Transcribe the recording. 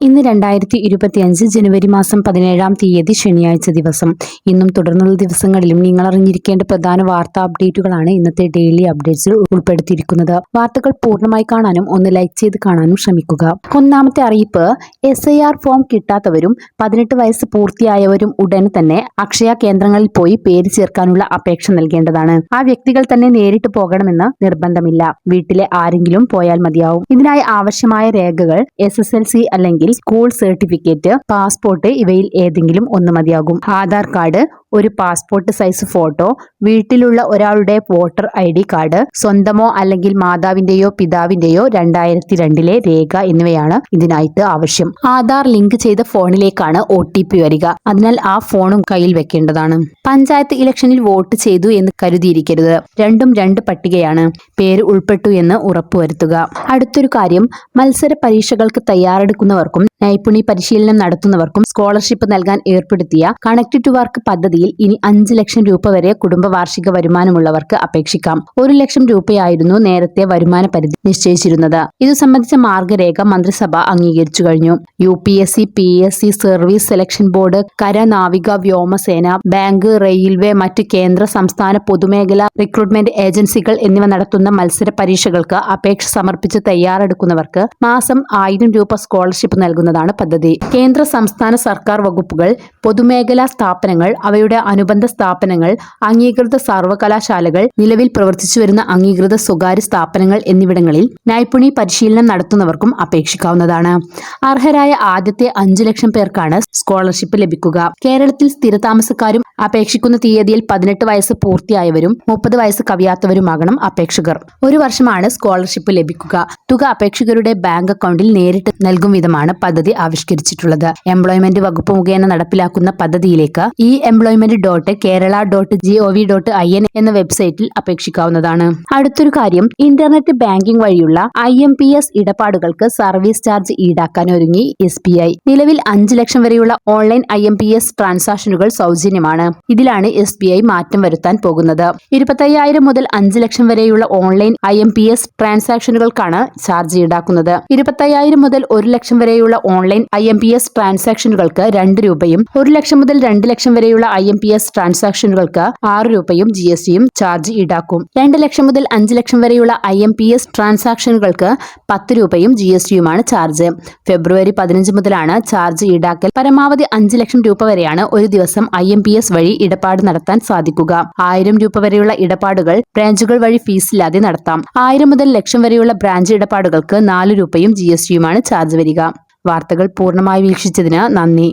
ഇന്ന് രണ്ടായിരത്തി ഇരുപത്തിയഞ്ച് ജനുവരി മാസം പതിനേഴാം തീയതി ശനിയാഴ്ച ദിവസം. ഇന്നും തുടർന്നുള്ള ദിവസങ്ങളിലും നിങ്ങൾ അറിഞ്ഞിരിക്കേണ്ട പ്രധാന വാർത്താ അപ്ഡേറ്റുകളാണ് ഇന്നത്തെ ഡെയിലി അപ്ഡേറ്റ്സിൽ ഉൾപ്പെടുത്തിയിരിക്കുന്നത്. വാർത്തകൾ പൂർണമായി കാണാനും ഒന്ന് ലൈക്ക് ചെയ്ത് കാണാനും ശ്രമിക്കുക. ഒന്നാമത്തെ അറിയിപ്പ് എസ് ഐ ആർ ഫോം കിട്ടാത്തവരും പതിനെട്ട് വയസ്സ് പൂർത്തിയായവരും ഉടൻ തന്നെ അക്ഷയ കേന്ദ്രങ്ങളിൽ പോയി പേര് ചേർക്കാനുള്ള അപേക്ഷ നൽകേണ്ടതാണ്. ആ വ്യക്തികൾ തന്നെ നേരിട്ട് പോകണമെന്ന് നിർബന്ധമില്ല. വീട്ടിലെ ആരെങ്കിലും പോയാൽ മതിയാവും. ഇതിനായി ആവശ്യമായ രേഖകൾ എസ് അല്ലെങ്കിൽ സ്കൂൾ സർട്ടിഫിക്കറ്റ് പാസ്പോർട്ട് ഇവയിൽ ഏതെങ്കിലും ഒന്ന് മതിയാകും. ആധാർ കാർഡ് ഒരു പാസ്പോർട്ട് സൈസ് ഫോട്ടോ വീട്ടിലുള്ള ഒരാളുടെ വോട്ടർ ഐ ഡി കാർഡ് സ്വന്തമോ അല്ലെങ്കിൽ മാതാവിന്റെയോ പിതാവിന്റെയോ രണ്ടായിരത്തി രണ്ടിലെ രേഖ എന്നിവയാണ് ഇതിനായിട്ട് ആവശ്യം. ആധാർ ലിങ്ക് ചെയ്ത ഫോണിലേക്കാണ് ഒ ടി പി വരിക. അതിനാൽ ആ ഫോണും കയ്യിൽ വെക്കേണ്ടതാണ്. പഞ്ചായത്ത് ഇലക്ഷനിൽ വോട്ട് ചെയ്തു എന്ന് കരുതിയിരിക്കരുത്. രണ്ടും രണ്ട് പട്ടികയാണ്. പേര് ഉൾപ്പെട്ടു എന്ന് ഉറപ്പുവരുത്തുക അടുത്തൊരു കാര്യം മത്സര പരീക്ഷകൾക്ക് തയ്യാറെടുക്കുന്നവർക്കും നൈപുണി പരിശീലനം നടത്തുന്നവർക്കും സ്കോളർഷിപ്പ് നൽകാൻ ഏർപ്പെടുത്തിയ കണക്ട് ടു വർക്ക് പദ്ധതിയിൽ ഇനി അഞ്ച് ലക്ഷം രൂപ വരെ കുടുംബ വാർഷിക വരുമാനമുള്ളവർക്ക് അപേക്ഷിക്കാം. ഒരു ലക്ഷം രൂപയായിരുന്നു നേരത്തെ വരുമാന പരിധി നിശ്ചയിച്ചിരുന്നത്. ഇതു സംബന്ധിച്ച മാർഗരേഖ മന്ത്രിസഭ അംഗീകരിച്ചു കഴിഞ്ഞു. U P S C P S C service selection board കര നാവിക വ്യോമസേന ബാങ്ക് റെയിൽവേ മറ്റ് കേന്ദ്ര സംസ്ഥാന പൊതുമേഖലാ റിക്രൂട്ട്മെന്റ് ഏജൻസികൾ എന്നിവ നടത്തുന്ന മത്സര പരീക്ഷകൾക്ക് അപേക്ഷ സമർപ്പിച്ച് തയ്യാറെടുക്കുന്നവർക്ക് മാസം ആയിരം രൂപ സ്കോളർഷിപ്പ് നൽകുന്നതാണ് പദ്ധതി. കേന്ദ്ര സംസ്ഥാന സർക്കാർ വകുപ്പുകൾ പൊതുമേഖലാ സ്ഥാപനങ്ങൾ അവയുടെ അനുബന്ധ സ്ഥാപനങ്ങൾ അംഗീകൃത സർവകലാശാലകൾ നിലവിൽ പ്രവർത്തിച്ചു വരുന്ന അംഗീകൃത സ്വകാര്യ സ്ഥാപനങ്ങൾ എന്നിവിടങ്ങളിൽ നൈപുണി പരിശീലനം നടത്തുന്നവർക്കും അപേക്ഷിക്കാവുന്നതാണ്. അർഹരായ ആദ്യത്തെ അഞ്ചു ലക്ഷം പേർക്കാണ് സ്കോളർഷിപ്പ് ലഭിക്കുക. കേരളത്തിൽ സ്ഥിരതാമസക്കാരും അപേക്ഷിക്കുന്ന തീയതിയിൽ പതിനെട്ട് വയസ്സ് പൂർത്തിയായവരും മുപ്പത് വയസ്സ് കവിയാത്തവരുമാകണം അപേക്ഷകർ. ഒരു വർഷമാണ് സ്കോളർഷിപ്പ് ലഭിക്കുക. തുക അപേക്ഷകരുടെ ബാങ്ക് അക്കൗണ്ടിൽ നേരിട്ട് നൽകും വിധമാണ് പദ്ധതി ആവിഷ്കരിച്ചിട്ടുള്ളത്. എംപ്ലോയ്മെന്റ് വകുപ്പ് മുഖേന നടപ്പിലാക്കുന്ന പദ്ധതിയിലേക്ക് ഈ employment dot Kerala dot G O V dot I N എന്ന വെബ്സൈറ്റിൽ അപേക്ഷിക്കാവുന്നതാണ്. അടുത്തൊരു കാര്യം ഇന്റർനെറ്റ് ബാങ്കിംഗ് വഴിയുള്ള ഐ എം പി എസ് ഇടപാടുകൾക്ക് സർവീസ് ചാർജ് ഈടാക്കാൻ ഒരുങ്ങി എസ് ബി ഐ നിലവിൽ അഞ്ച് ലക്ഷം വരെയുള്ള online I M P S ട്രാൻസാക്ഷനുകൾ സൗജന്യമാണ്. ഇതിലാണ് എസ് ബി ഐ മാറ്റം വരുത്താൻ പോകുന്നത്. ഇരുപത്തയ്യായിരം മുതൽ അഞ്ച് ലക്ഷം വരെയുള്ള online I M P S ട്രാൻസാക്ഷനുകൾക്കാണ് charge ഈടാക്കുന്നത്. ഇരുപത്തയ്യായിരം മുതൽ ഒരു ലക്ഷം വരെയുള്ള online I M P S ട്രാൻസാക്ഷനുകൾക്ക് രണ്ട് രൂപയും ഒരു ലക്ഷം മുതൽ രണ്ട് ലക്ഷം വരെയുള്ള ഐ എം പി എസ് ട്രാൻസാക്ഷനുകൾക്ക് ആറ് രൂപയും ജി എസ് ടിയും ചാർജ് ഈടാക്കും. രണ്ട് ലക്ഷം മുതൽ അഞ്ച് ലക്ഷം വരെയുള്ള ഐ എം പി എസ് ട്രാൻസാക്ഷനുകൾക്ക് പത്ത് രൂപയും ജി എസ് ടിയുമാണ് ചാർജ്. ഫെബ്രുവരി പതിനഞ്ച് മുതലാണ് ചാർജ് ഈടാക്കൽ. പരമാവധി അഞ്ച് ലക്ഷം രൂപ വരെയാണ് ഒരു ദിവസം ഐ എം പി എസ് വഴി ഇടപാട് നടത്താൻ സാധിക്കുക. ആയിരം രൂപ വരെയുള്ള ഇടപാടുകൾ ബ്രാഞ്ചുകൾ വഴി ഫീസില്ലാതെ നടത്താം. ആയിരം മുതൽ ലക്ഷം വരെയുള്ള ബ്രാഞ്ച് ഇടപാടുകൾക്ക് നാല് രൂപയും ജി എസ് ടിയുമാണ് ചാർജ് വരിക. വാർത്തകൾ പൂർണമായി വീക്ഷിച്ചതിന് നന്ദി.